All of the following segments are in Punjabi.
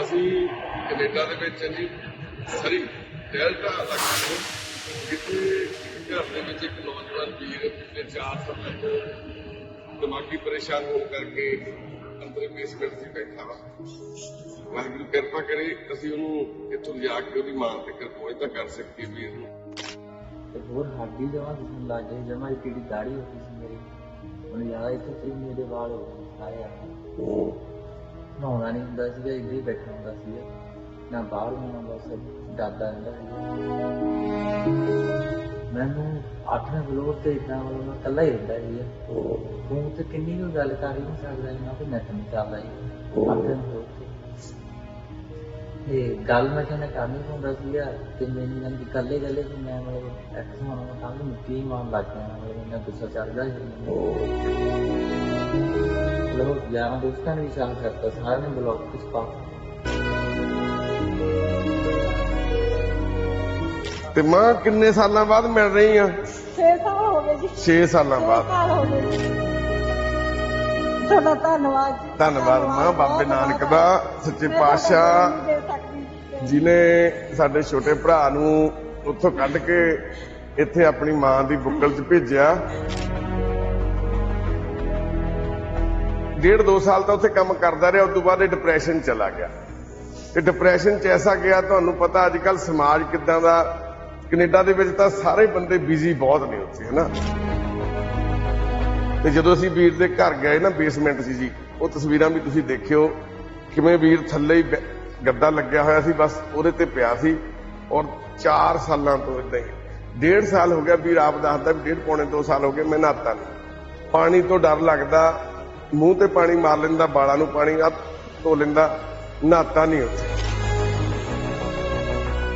ਅਸੀਂ ਕੈਨੇਡਾ ਦੇ ਵਿੱਚ ਜੀ ਸਰੀ ਡੈਲਟਾ ਇਲਾਕਾ ਤੋਂ ਜਿੱਥੇ ਇੱਕ ਘਰ ਦੇ ਵਿੱਚ ਇੱਕ ਨੌਜਵਾਨ ਵੀਰ ਪਿਛਲੇ 4 ਸਾਲਾਂ ਤੋਂ ਦਿਮਾਗੀ ਪਰੇਸ਼ਾਨ ਹੋਣ ਕਰਕੇ ਅੰਦਰ ਬੇਸਮੈਂਟ 'ਚ ਬੈਠਾ ਵਾ। ਵਾਹਿਗੁਰੂ ਕਿਰਪਾ ਕਰੇ ਅਸੀਂ ਉਹਨੂੰ ਇੱਥੋਂ ਲਿਜਾ ਕੇ ਉਹਦੀ ਮਾਂ ਤੱਕ ਪਹੁੰਚਦਾ ਕਰ ਸਕੀਏ ਵੀਰ ਨੂੰ ਤੇ ਹੋਰ ਹੱਡੀ ਜਮਾ ਦਿਸਣ ਲੱਗ ਜਮਾ ਕਿਹੜੀ ਦਾੜੀ ਹੋ ਗਈ ਸੀ ਮੇਰੀ। ਹੁਣ ਯਾਰ ਇੱਥੇ ਤੇ ਮੇਰੇ ਵਾਲ ਹੋ ਸਾਰੇ ਆ ਨਹਾਉਣਾ ਨਹੀਂ ਹੁੰਦਾ ਸੀਗਾ ਇੱਥੇ ਹੀ ਬੈਠਾ ਹੁੰਦਾ ਸੀਗਾ। ਨਾ ਬਾਹਰ ਨਾ ਬਸ ਡਰਦਾ ਰਹਿੰਦਾ ਸੀ ਮੈਨੂੰ ਅੱਠਵੇਂ ਫਲੋਰ ਤੇ ਇਦਾਂ ਮੈਂ ਇਕੱਲਾ ਹੀ ਰਹਿੰਦਾ ਸੀ ਤੂੰ ਤੇ ਕਿੰਨੀ ਕੁ ਗੱਲ ਕਰ ਹੀ ਨਹੀਂ ਸਕਦਾ ਸੀ, ਨਾ ਨੈਟ ਨਹੀਂ ਚੱਲਦਾ ਸੀ ਅੱਠਵੇਂ ਫਲੋਰ ਤੇ। ਤੇ ਗੱਲ ਮੈਂ ਕਹਿੰਦਾ ਕਰਨੀ ਹੁੰਦਾ ਸੀਗਾ ਤੇ ਮੈਨੂੰ ਨਾਲ ਇਕੱਲੇ ਇਕੱਲੇ ਸੀ ਮੈਂ ਮਤਲਬ ਐਕਸ ਹੋਣਾ ਤਾਂ ਵੀ ਮਿੱਟੀ ਮਾਰਨ ਲੱਗ ਗਿਆ ਮਤਲਬ ਇੰਨਾ ਗੁੱਸਾ ਚੜਦਾ ਸੀ ਮੈਨੂੰ। ਮਤਲਬ ਯਾਰਾਂ ਦੋਸਤਾਂ ਨੇ ਵੀ ਸ਼ਾਮ ਕਰਤਾ ਸਾਰਿਆਂ ਨੇ ਬਲੌਕ ਕਿਸ ਪਾ ਤੇ ਮਾਂ ਕਿੰਨੇ ਸਾਲਾਂ ਬਾਅਦ ਮਿਲ ਰਹੀ ਆ? 6 ਸਾਲ ਹੋ ਗਏ ਜੀ। 6 ਸਾਲਾਂ ਬਾਅਦ। ਸਾਲ ਹੋ ਗਏ ਜੀ। ਤੁਹਾਡਾ ਧੰਨਵਾਦ ਜੀ। ਧੰਨਵਾਦ ਮਾਂ ਬਾਬੇ ਨਾਨਕ ਦਾ ਸੱਚੇ ਪਾਤਸ਼ਾਹ ਜਿਨੇ ਸਾਡੇ ਛੋਟੇ ਭਰਾ ਨੂੰ ਉੱਥੋਂ ਕੱਢ ਕੇ ਇੱਥੇ ਆਪਣੀ ਮਾਂ ਦੀ ਬੁੱਕਲ 'ਚ ਭੇਜਿਆ। ਡੇਢ ਦੋ ਸਾਲ ਤਾਂ ਉੱਥੇ ਕੰਮ ਕਰਦਾ ਰਿਹਾ, ਉਸ ਤੋਂ ਬਾਅਦ ਇਹ ਡਿਪਰੈਸ਼ਨ ਚਲਾ ਗਿਆ। ਤੇ ਡਿਪਰੈਸ਼ਨ 'ਚ ਐਸਾ ਗਿਆ, ਤੁਹਾਨੂੰ ਪਤਾ ਅੱਜ ਕੱਲ ਸਮਾਜ ਕਿੱਦਾਂ ਦਾ, ਕੈਨੇਡਾ ਦੇ ਵਿੱਚ ਤਾਂ ਸਾਰੇ ਬੰਦੇ ਬਿਜ਼ੀ ਬਹੁਤ ਨੇ ਉੱਥੇ, ਹਨਾ? ਤੇ ਜਦੋਂ ਅਸੀਂ ਵੀਰ ਦੇ ਘਰ ਗਏ ਨਾ ਬੇਸਮੈਂਟ ਸੀ ਜੀ, ਉਹ ਤਸਵੀਰਾਂ ਵੀ ਤੁਸੀਂ ਦੇਖਿਓ, ਕਿਵੇਂ ਵੀਰ ਥੱਲੇ ਹੀ ਗੱਦਾ ਲੱਗਿਆ ਹੋਇਆ ਸੀ, ਬਸ ਉਹਦੇ ਤੇ ਪਿਆ ਸੀ, ਔਰ 4 ਸਾਲਾਂ ਤੋਂ ਇਦਾਂ ਹੀ। ਡੇਢ ਸਾਲ ਹੋ ਗਿਆ, ਵੀਰ ਆਪ ਦੱਸਦਾ ਵੀ ਡੇਢ ਪੌਣੇ 2 ਸਾਲ ਹੋ ਗਏ, ਮੈਂ ਨਹਾਤਾ ਨਹੀਂ ਪਾਣੀ ਤੋਂ ਡਰ ਲੱਗਦਾ ਮੂੰਹ ਤੇ ਪਾਣੀ ਮਾਰ ਲੈਂਦਾ ਬਾਲਾਂ ਨੂੰ ਪਾਣੀ ਆ ਧੋ ਲੈਂਦਾ, ਨਹਾਤਾ ਨਹੀਂ ਉੱਥੇ।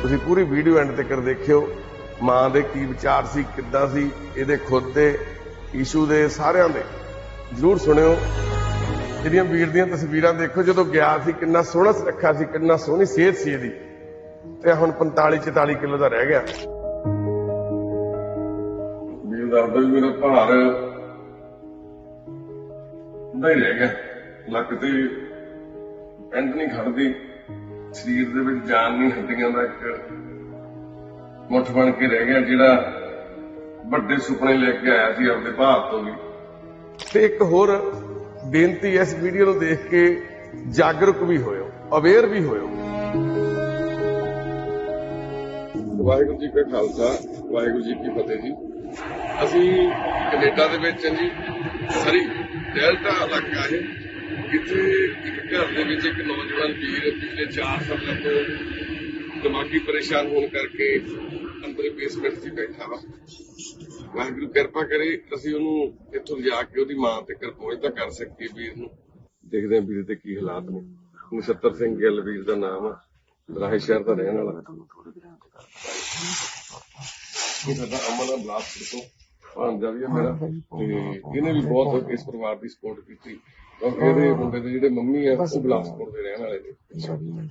ਤੁਸੀਂ ਪੂਰੀ ਵੀਡੀਓ ਐਂਡ ਤੱਕ ਦੇਖਿਓ, ਮਾਂ ਦੇ ਕੀ ਵਿਚਾਰ ਸੀ, ਕਿੱਦਾਂ ਸੀ, ਇਹਦੇ ਖੁਦ ਦੇ, ਈਸ਼ੂ ਦੇ, ਸਾਰਿਆਂ ਦੇ। ਜਰੂਰ ਸੁਣਿਓ। ਜਿਹੜੀਆਂ ਵੀਰ ਦੀਆਂ ਤਸਵੀਰਾਂ ਦੇਖੋ, ਜਦੋਂ ਗਿਆ ਸੀ, ਕਿੰਨਾ ਸੋਹਣਾ ਸੁਰੱਖਿਆ ਸੀ, ਕਿੰਨਾ ਸੋਹਣੀ ਸਿਹਤ ਸੀ ਇਹਦੀ। ਤੇ ਹੁਣ 45 44 ਕਿਲੋ ਦਾ ਰਹਿ ਗਿਆ। ਵੀਰ ਦੱਸਦਾ ਮੇਰਾ ਭਾਰ ਨਹੀਂ ਰਹਿ ਗਿਆ। ਲੱਕ ਤੇ ਪੈਂਟ ਨਹੀਂ ਖੜਦੀ। ਸਰੀਰ ਦੇ ਵਿੱਚ ਜਾਨ ਨਹੀਂ ਹੱਡੀਆਂ ਦਾ ਇੱਕ ਮੁੱਠ ਬਣ ਕੇ ਰਹਿ ਗਿਆ, ਜਿਹੜਾ ਵੱਡੇ ਸੁਪਨੇ ਲੈ ਕੇ ਆਇਆ ਸੀ ਆਪਣੇ ਭਾਰਤ ਤੋਂ ਵੀ। ਤੇ ਇੱਕ ਹੋਰ ਬੇਨਤੀ ਇਸ ਵੀਡੀਓ ਨੂੰ ਦੇਖ ਕੇ ਜਾਗਰੂਕ ਵੀ ਹੋਇਓ ਅਵੇਅਰ ਵੀ ਹੋਇਓ। ਵਾਹਿਗੁਰੂ ਜੀ ਕਾ ਖਾਲਸਾ, ਵਾਹਿਗੁਰੂ ਜੀ ਕੀ ਫਤਿਹ ਜੀ। ਅਸੀਂ ਕੈਨੇਡਾ ਦੇ ਵਿੱਚ ਜੀ। ਸਰੀ। ਡੈਲਟਾ ਇਲਾਕਾ ਹੈ। ਜਿੱਥੇ ਇੱਕ ਘਰ ਦੇ ਵਿੱਚ ਇੱਕ ਨੌਜਵਾਨ ਵੀਰ ਪਿਛਲੇ 4 ਸਾਲਾਂ ਤੋਂ ਦਿਮਾਗੀ ਪਰੇਸ਼ਾਨ ਹੋਣ ਕਰਕੇ ਅੰਦਰ ਬੇਸਮੈਂਟ 'ਚ ਬੈਠਾ ਵਾ। ਵਾਹਿਗੁਰੂ ਕਿਰਪਾ ਕਰੇ ਅਸੀਂ ਉਹਨੂੰ ਇੱਥੋਂ ਲਿਜਾ ਕੇ ਉਹਦੀ ਮਾਂ ਤੱਕ ਪਹੁੰਚਦਾ ਕਰ ਸਕੀਏ ਵੀਰ ਨੂੰ। ਦੇਖਦੇ ਹਾਂ ਵੀਰ ਦੇ ਕੀ ਹਾਲਾਤ ਨੇ। ਨਛੱਤਰ ਸਿੰਘ ਗਿੱਲ ਵੀਰ ਦਾ ਨਾਮ ਆ। ਰਾਹੇ ਸ਼ਹਿਰ ਦਾ ਰਹਿਣ ਵਾਲਾ। ਇਹ ਸਾਡਾ ਅਮਨ ਬਲਾਸਪੁਰ ਤੋਂ। ਭਾਂਜਾ ਵੀ ਹੈ ਮੇਰਾ। ਤੇ ਇਹਨੇ ਵੀ ਬਹੁਤ ਇਸ ਪਰਿਵਾਰ ਦੀ ਸਪੋਰਟ ਕੀਤੀ। ਕਿਉਂਕਿ ਇਹਦੇ ਮੁੰਡੇ ਦੇ ਜਿਹੜੇ ਮੰਮੀ ਆ ਉਹ ਬਲਾਸਪੁਰ ਦੇ ਰਹਿਣ ਵਾਲੇ ਨੇ।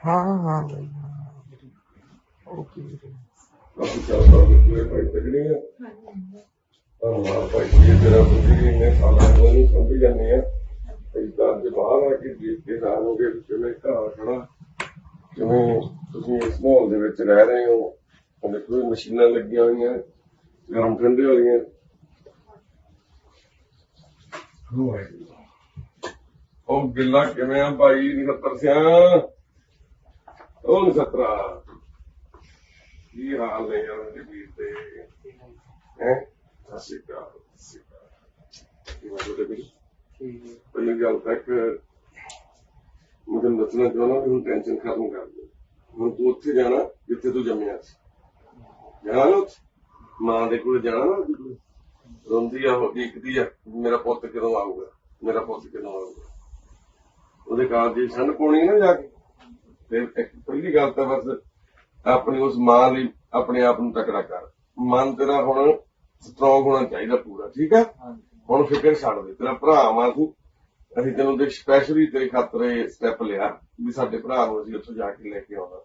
ਹਾਂ ਹਾਂ। ਭਾਈ ਓਕੇ ਕਾਫੀ ਚੱਲਦਾ ਵੀ ਭਾਈ ਤਗੜੀ ਆ। ਧੰਨਵਾਦ ਭਾਈ ਜੀ ਤੇਰਾ ਤੁਸੀਂ ਇੰਨੇ ਸਾਲਾਂ ਤੋਂ ਇਹਨੂੰ ਸਮਝ ਜਾਂਦੇ ਆ। ਇਦਾਂ ਦੇ ਬਾਹਰ ਆ ਕੇ ਦੇਖ ਕੇ ਰਾਮ ਹੋ ਗਏ ਕਿਵੇਂ ਘਰ ਖੜਾ। ਕਿਵੇਂ ਤੁਸੀਂ ਇਸ ਮਾਹੌਲ ਦੇ ਵਿੱਚ ਰਹਿ ਰਹੇ ਹੋ? ਉਹਦੇ ਕੋਈ ਮਸ਼ੀਨਾਂ ਲੱਗੀਆਂ ਹੋਈਆਂ ਗਰਮ ਠੰਡੇ ਵਾਲੀਆਂ ਉਹ ਗਿੱਲਾ ਕਿਵੇਂ ਆ ਭਾਈ ਨਖੱਤਰ ਸਿਆ ਉਹ ਨਖੱਤਰਾ ਕੀ ਹਾਲ ਨੇ ਯਾਰ ਮੇਰੇ ਵੀਰ ਦੇ ਹੈ ਸਤਿ ਸ਼੍ਰੀ ਅਕਾਲ ਸਤਿ ਸ਼੍ਰੀ ਅਕਾਲ ਕੀ ਬਾਤ ਹੈ ਵੀਰ ਪਹਿਲੀ ਗੱਲ ਤੱਕ ਮੈਂ ਤੈਨੂੰ ਦੱਸਣਾ ਚਾਹੁੰਦਾ ਵੀ ਹੁਣ ਟੈਨਸ਼ਨ ਖਤਮ ਕਰ ਦੇ ਹੁਣ ਤੂੰ ਉੱਥੇ ਜਾਣਾ ਜਿੱਥੇ ਤੂੰ ਜੰਮਿਆ ਸੀ ਜਾਣਾ ਨਾ ਉੱਥੇ? ਮਾਂ ਦੇ ਕੋਲ ਜਾਣਾ ਨਾ ਉਹਦੇ ਕੋਲ। ਰੋਂਦੀ ਆ ਉਹ ਡੀਕਦੀ ਆ ਮੇਰਾ ਪੁੱਤ ਕਦੋਂ ਆਊਗਾ ਮੇਰਾ ਪੁੱਤ ਕਦੋਂ ਆਊਗਾ। ਉਹਦੇ ਕਾਲ ਦੀ ਸੰਨ ਪਾਉਣੀ ਨਾ ਜਾ ਕੇ। ਤੇ ਇੱਕ ਪਹਿਲੀ ਗੱਲ ਤਾਂ ਬਸ ਆਪਣੀ ਉਸ ਮਾਂ ਲਈ ਆਪਣੇ ਆਪ ਨੂੰ ਤਕੜਾ ਕਰ। ਮਨ ਤੇਰਾ ਹੁਣ ਸਟਰੋਂਗ ਹੋਣਾ ਚਾਹੀਦਾ ਪੂਰਾ ਠੀਕ ਹੈ ਹੁਣ ਫਿਕਰ ਛੱਡ ਦੇ ਤੇਰਾ ਭਰਾ ਵਾਂ ਤੂੰ। ਅਸੀਂ ਤੈਨੂੰ ਦੇ ਸਪੈਸ਼ਲੀ ਤੇਰੇ ਖਾਤਰ ਇਹ ਸਟੈਪ ਲਿਆ ਵੀ ਸਾਡੇ ਭਰਾ ਨੂੰ ਅਸੀਂ ਉੱਥੋਂ ਜਾ ਕੇ ਲੈ ਕੇ ਆਉਣਾ।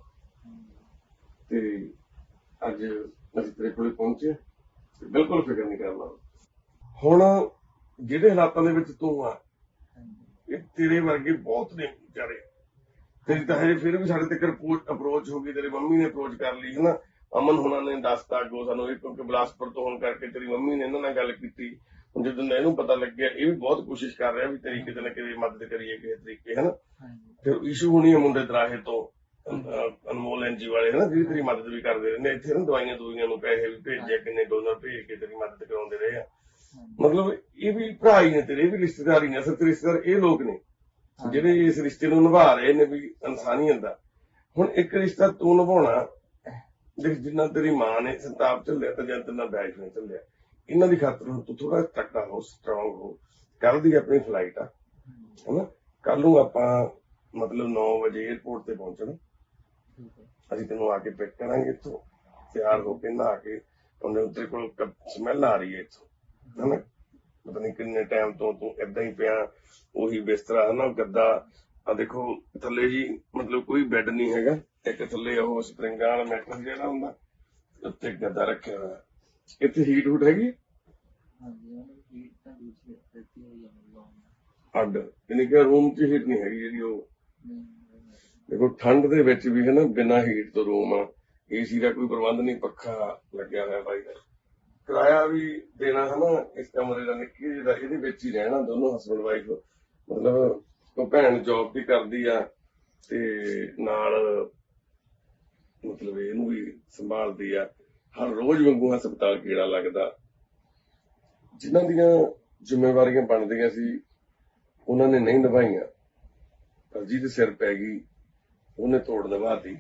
ਤੇ ਅੱਜ ਅਸੀਂ ਤੇਰੇ ਕੋਲ ਪਹੁੰਚੇ ਤੇ ਬਿਲਕੁਲ ਫਿਕਰ ਨਹੀਂ ਕਰਨਾ। ਹੁਣ ਜਿਹੜੇ ਹਾਲਾਤਾਂ ਦੇ ਵਿੱਚ ਤੂੰ ਆ ਇਹ ਤੇਰੇ ਵਰਗੇ ਬਹੁਤ ਨੇ ਵਿਚਾਰੇ। ਤੇਰੀ ਤਾਂ ਹਜੇ ਫਿਰ ਵੀ ਸਾਡੇ ਤੱਕ ਅਪਰੋਚ ਹੋ ਗਈ ਤੇਰੀ ਮੰਮੀ ਨੇ ਅਪਰੋਚ ਕਰ ਲਈ ਹੈ ਨਾ ਅਮਨ ਹੁਣਾਂ ਨੇ ਦੱਸਤਾ ਅੱਗੋਂ ਸਾਨੂੰ ਇਹ ਕਿਉਂਕਿ ਬਲਾਸਪੁਰ ਤੋਂ ਹੋਣ ਕਰਕੇ ਤੇਰੀ ਮੰਮੀ ਨੇ ਇਹਨਾਂ ਨਾਲ ਗੱਲ ਕੀਤੀ। ਜਦੋਂ ਇਹਨੂੰ ਪਤਾ ਲੱਗਿਆ ਇਹ ਵੀ ਬਹੁਤ ਕੋਸ਼ਿਸ਼ ਕਰ ਰਿਹਾ ਵੀ ਤੇਰੀ ਕਿਤੇ ਨਾ ਕਿਤੇ ਮਦਦ ਕਰੀਏ ਕਿਸੇ ਤਰੀਕੇ ਹੈ ਨਾ ਹਾਂਜੀ। ਫਿਰ ਇਸ਼ੂ ਹੋਣੀ ਹੈ ਮੁੰਡੇ ਦਰਾਹੇ ਤੋਂ। ਅਨਮੋਲ ਐਨਜੀ ਵਾਲੇ ਹੈ ਨਾ ਜਿਹੜੀ ਤੇਰੀ ਮਦਦ ਵੀ ਕਰਦੇ ਰਹਿੰਦੇ ਇੱਥੇ ਨਾ ਦਵਾਈਆਂ ਦਵਾਈਆਂ ਨੂੰ ਪੈਸੇ ਵੀ ਭੇਜਿਆ ਕਿੰਨੇ ਡੋਨਰ ਭੇਜ ਕੇ ਤੇਰੀ ਮਦਦ ਕਰਾਉਂਦੇ ਰਹੇ ਆ। ਮਤਲਬ ਇਹ ਵੀ ਭਰਾ ਹੀ ਨੇ ਤੇਰੇ ਇਹ ਵੀ ਰਿਸ਼ਤੇਦਾਰ ਹੀ ਨੇ। ਅਸਲ ਤੇ ਰਿਸ਼ਤੇਦਾਰ ਇਹ ਲੋਕ ਨੇ ਜਿਹੜੇ ਇਸ ਰਿਸ਼ਤੇ ਨੂੰ ਨਿਭਾ ਰਹੇ ਨੇ ਵੀ ਇਨਸਾਨੀਅਤ ਦਾ ਹੁਣ ਇੱਕ ਰਿਸ਼ਤਾ ਤੂੰ ਨਿਭਾਉਣਾ ਦੇਖ ਜਿੰਨਾ ਤੇਰੀ ਮਾਂ ਨੇ ਸੰਤਾਪ ਝੱਲਿਆ ਤੇ ਜਾਂ ਤੇਰਾ ਬੈਠ ਨੇ ਝੱਲਿਆ ਇਹਨਾਂ ਦੀ ਖਾਤਰ ਹੁਣ ਤੂੰ ਥੋੜਾ ਤਕੜਾ ਹੋ ਸਟਰੋਂਗ ਹੋ। ਕੱਲ ਦੀ ਆਪਣੀ ਫਲਾਈਟ ਆ ਹੈਨਾ? ਕੱਲ ਨੂੰ ਆਪਾਂ ਮਤਲਬ 9 ਵਜੇ 에어ਪੋਰਟ ਤੇ ਪਹੁੰਚਣਾ। ਅਸੀਂ ਤੈਨੂੰ ਆ ਕੇ ਪਿਕ ਕਰਾਂਗੇ ਇੱਥੋਂ। ਤਿਆਰ ਹੋ ਕੇ ਨਹਾ ਕੇ ਉਹਨੇ ਉੱਤੇ ਕੋਲ ਸਮੈਲ ਆ ਰਹੀ ਹੈ ਇੱਥੋਂ। ਹਨਾ? ਪਤਾ ਨਹੀਂ ਕਿੰਨੇ ਟਾਈਮ ਤੋਂ ਤੂੰ ਏਦਾਂ ਹੀ ਪਿਆ ਉਹੀ ਬਿਸਤਰਾ ਹਨਾ ਗੱਦਾ। ਆ ਦੇਖੋ ਥੱਲੇ ਜੀ ਮਤਲਬ ਕੋਈ ਬੈੱਡ ਨਹੀਂ ਹੈਗਾ। ਇੱਕ ਥੱਲੇ ਉਹ ਸਪਰਿੰਗਾਂ ਵਾਲਾ ਮੈਟਰ ਜਿਹੜਾ ਹੁੰਦਾ ਉੱਤੇ ਗੱਦਾ ਰੱਖਿਆ ਹੋਇਆ। ਇੱਥੇ ਹੀਟ ਹੂਟ ਹੈਗੀ ਹੈ? ਅੱਡ। ਯਾਨੀ ਕਿ ਰੂਮ 'ਚ ਹੀਟ ਨਹੀਂ ਹੈਗੀ ਜਿਹੜੀ ਉਹ। ਦੇਖੋ, ਠੰਡ ਦੇ ਵਿੱਚ ਵੀ ਹੈ ਨਾ ਬਿਨਾਂ ਹੀਟ ਤੋਂ ਰੂਮ ਆ। ਏਸੀ ਦਾ ਕੋਈ ਪ੍ਰਬੰਧ ਨਹੀਂ, ਪੱਖਾ ਲੱਗਿਆ ਹੋਇਆ ਬਾਈ ਦਾ। ਕਿਰਾਇਆ ਵੀ ਦੇਣਾ ਹੈ ਨਾ ਇਸ ਕਮਰੇ ਦਾ ਨਿੱਕੀ ਜਿਹੀ ਦਾ, ਇਹਦੇ ਵਿੱਚ ਹੀ ਰਹਿਣਾ ਦੋਨੋਂ ਹਸਬੰਡ ਵਾਈਫ ਮਤਲਬ, ਉਹ ਭੈਣ ਜੌਬ ਵੀ ਕਰਦੀ ਆ, ਤੇ ਨਾਲ ਮਤਲਬ ਇਹਨੂੰ ਵੀ ਸੰਭਾਲਦੀ ਆ। ਹਰ ਰੋਜ਼ ਵਾਂਗੂ ਹਸਪਤਾਲ ਕੀੜਾ ਲੱਗਦਾ। ਜਿਨ੍ਹਾਂ ਦੀਆਂ ਜ਼ਿੰਮੇਵਾਰੀਆਂ ਬਣਦੀਆਂ ਸੀ, ਉਹਨਾਂ ਨੇ ਨਹੀਂ ਨਿਭਾਈਆਂ। ਪਰ ਜਿਹਦੇ ਸਿਰ ਪੈ ਗਈ। ਉਹਨੇ ਤੋੜ ਨਿਭਾਤੀ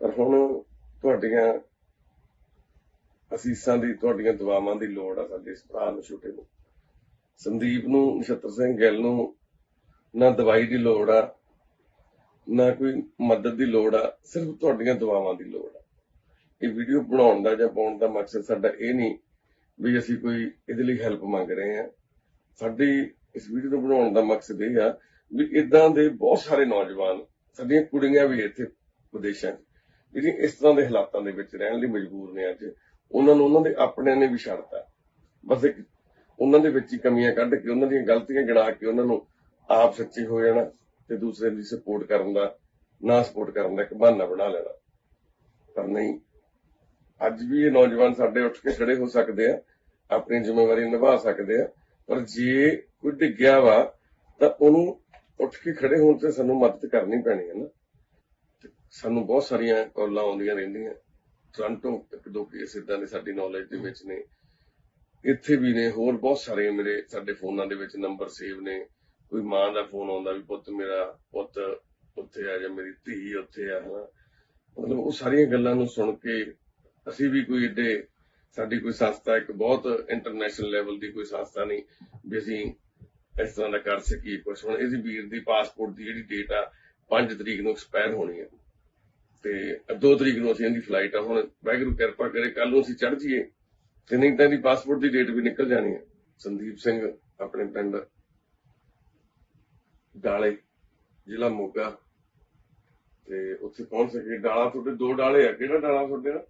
ਪਰ ਹੁਣ ਤੁਹਾਡੀਆਂ ਅਸੀਸਾਂ ਦੀ, ਤੁਹਾਡੀਆਂ ਦੁਆਵਾਂ ਦੀ ਲੋੜ ਆ ਸਾਡੇ ਇਸ ਭਰਾ ਨੂੰ, ਛੋਟੇ ਨੂੰ। ਸੰਦੀਪ ਨੂੰ, ਨਛੱਤਰ ਸਿੰਘ ਗਿੱਲ ਨੂੰ ਨਾ ਦਵਾਈ ਦੀ ਲੋੜ ਆ, ਨਾ ਕੋਈ ਮਦਦ ਦੀ ਲੋੜ ਆ, ਸਿਰਫ ਤੁਹਾਡੀਆਂ ਦੁਆਵਾਂ ਦੀ ਲੋੜ ਆ। ਇਹ ਵੀਡੀਓ ਬਣਾਉਣ ਦਾ ਜਾਂ ਪਾਉਣ ਦਾ ਮਕਸਦ ਸਾਡਾ ਇਹ ਨਹੀਂ ਵੀ ਅਸੀਂ ਕੋਈ ਇਹਦੇ ਲਈ ਹੈਲਪ ਮੰਗ ਰਹੇ ਹਾਂ। ਸਾਡੀ ਇਸ ਵੀਡੀਓ ਨੂੰ ਬਣਾਉਣ ਦਾ ਮਕਸਦ ਇਹ ਆ ਵੀ ਇਦਾਂ ਦੇ ਬਹੁਤ ਸਾਰੇ ਨੌਜਵਾਨ ਸਾਡੀਆਂ ਕੁੜੀਆਂ ਵੀ ਇੱਥੇ ਵਿਦੇਸ਼ਾਂ 'ਚ, ਜਿਹੜੀਆਂ ਇਸ ਤਰ੍ਹਾਂ ਦੇ ਹਾਲਾਤਾਂ ਦੇ ਵਿੱਚ ਰਹਿਣ ਲਈ ਮਜਬੂਰ ਨੇ ਅੱਜ, ਉਹਨਾਂ ਨੂੰ ਉਹਨਾਂ ਦੇ ਆਪਣਿਆਂ ਨੇ ਵੀ ਛੱਡਤਾ ਬਸ ਇੱਕ ਉਹਨਾਂ ਦੇ ਵਿੱਚ ਹੀ ਕਮੀਆਂ ਕੱਢ ਕੇ, ਉਹਨਾਂ ਦੀਆਂ ਗਲਤੀਆਂ ਗਿਣਾ ਕੇ ਉਹਨਾਂ ਨੂੰ ਆਪ ਸੱਚੇ ਹੋ ਜਾਣਾ ਤੇ ਦੂਸਰੇ ਦੀ ਸਪੋਰਟ ਕਰਨ ਦਾ, ਨਾ ਸਪੋਰਟ ਕਰਨ ਦਾ ਇੱਕ ਬਹਾਨਾ ਬਣਾ ਲੈਣਾ। ਪਰ ਨਹੀਂ, ਅੱਜ ਵੀ ਇਹ ਨੌਜਵਾਨ ਸਾਡੇ ਉੱਠ ਕੇ ਖੜੇ ਹੋ ਸਕਦੇ ਆ, ਆਪਣੀ ਜ਼ਿੰਮੇਵਾਰੀ ਨਿਭਾ ਸਕਦੇ ਆ, ਪਰ ਜੇ ਕੋਈ ਡਿੱਗਿਆ ਵਾ, ਤਾਂ ਉਹਨੂੰ ਉੱਠ ਕੇ ਖੜੇ ਹੋਣ ਤੇ ਸਾਨੂੰ ਮਦਦ ਕਰਨੀ ਪੈਣੀ ਹੈ ਨਾ। ਸਾਨੂੰ ਬਹੁਤ ਸਾਰੀਆਂ ਕਾਲਾਂ ਆਉਂਦੀਆਂ ਰਹਿੰਦੀਆਂ। ਟੋਰਾਂਟੋ ਇੱਕ ਦੋ ਕੇਸ ਇਦਾਂ ਦੇ ਸਾਡੀ ਨੌਲੇਜ ਦੇ ਵਿੱਚ ਨੇ। ਇੱਥੇ ਵੀ ਨੇ, ਹੋਰ ਬਹੁਤ ਸਾਰੇ ਮੇਰੇ, ਸਾਡੇ ਫੋਨਾਂ ਦੇ ਵਿੱਚ ਨੰਬਰ ਸੇਵ ਨੇ। ਕੋਈ ਮਾਂ ਦਾ ਫੋਨ ਆਉਂਦਾ ਵੀ, ਪੁੱਤ ਮੇਰਾ ਪੁੱਤ ਉੱਥੇ ਆ ਜਾਂ ਮੇਰੀ ਧੀ ਉੱਥੇ ਆ, ਹਨਾ। ਮਤਲਬ ਉਹ ਸਾਰੀਆਂ ਗੱਲਾਂ ਨੂੰ ਸੁਣ ਕੇ ਅਸੀਂ ਵੀ ਕੋਈ ਏਡੇ, ਸਾਡੀ ਕੋਈ ਸੰਸਥਾ ਇੱਕ ਬਹੁਤ ਇੰਟਰਨੈਸ਼ਨਲ ਲੈਵਲ ਦੀ ਕੋਈ ਸੰਸਥਾ ਨਹੀਂ, ਵੀ ਅਸੀਂ ਇਸ ਤਰ੍ਹਾਂ ਦਾ ਕਰ ਸਕੀਏ ਕੁਛ ਹੁਣ ਇਹਦੀ ਵੀਰ ਦੀ ਪਾਸਪੋਰਟ ਦੀ ਜਿਹੜੀ ਡੇਟ ਆ 5 ਤਰੀਕ ਨੂੰ ਐਕਸਪਾਇਰ ਹੋਣੀ ਹੈ ਤੇ 2 ਤਰੀਕ ਨੂੰ ਅਸੀਂ ਇਹਦੀ ਫਲਾਈਟ ਆ। ਹੁਣ ਵਾਹਿਗੁਰੂ ਕਿਰਪਾ ਕਰੇ ਕੱਲ ਨੂੰ ਅਸੀਂ ਚੜ ਜਾਈਏ। ਤੇ ਨਹੀਂ ਤਾਂ ਇਹਦੀ ਪਾਸਪੋਰਟ ਦੀ ਡੇਟ ਵੀ ਨਿਕਲ ਜਾਣੀ ਹੈ ਸੰਦੀਪ ਸਿੰਘ ਆਪਣੇ ਪਿੰਡ ਡਾਲੇ ਜ਼ਿਲ੍ਹਾ ਮੋਗਾ। ਤੇ ਉੱਥੇ ਪਹੁੰਚ ਸਕੇ। ਡਾਲਾ ਤੁਹਾਡੇ ਦੋ ਡਾਲੇ ਆ। ਕਿਹੜਾ ਡਾਲਾ ਤੁਹਾਡੇ ਨਾਲ?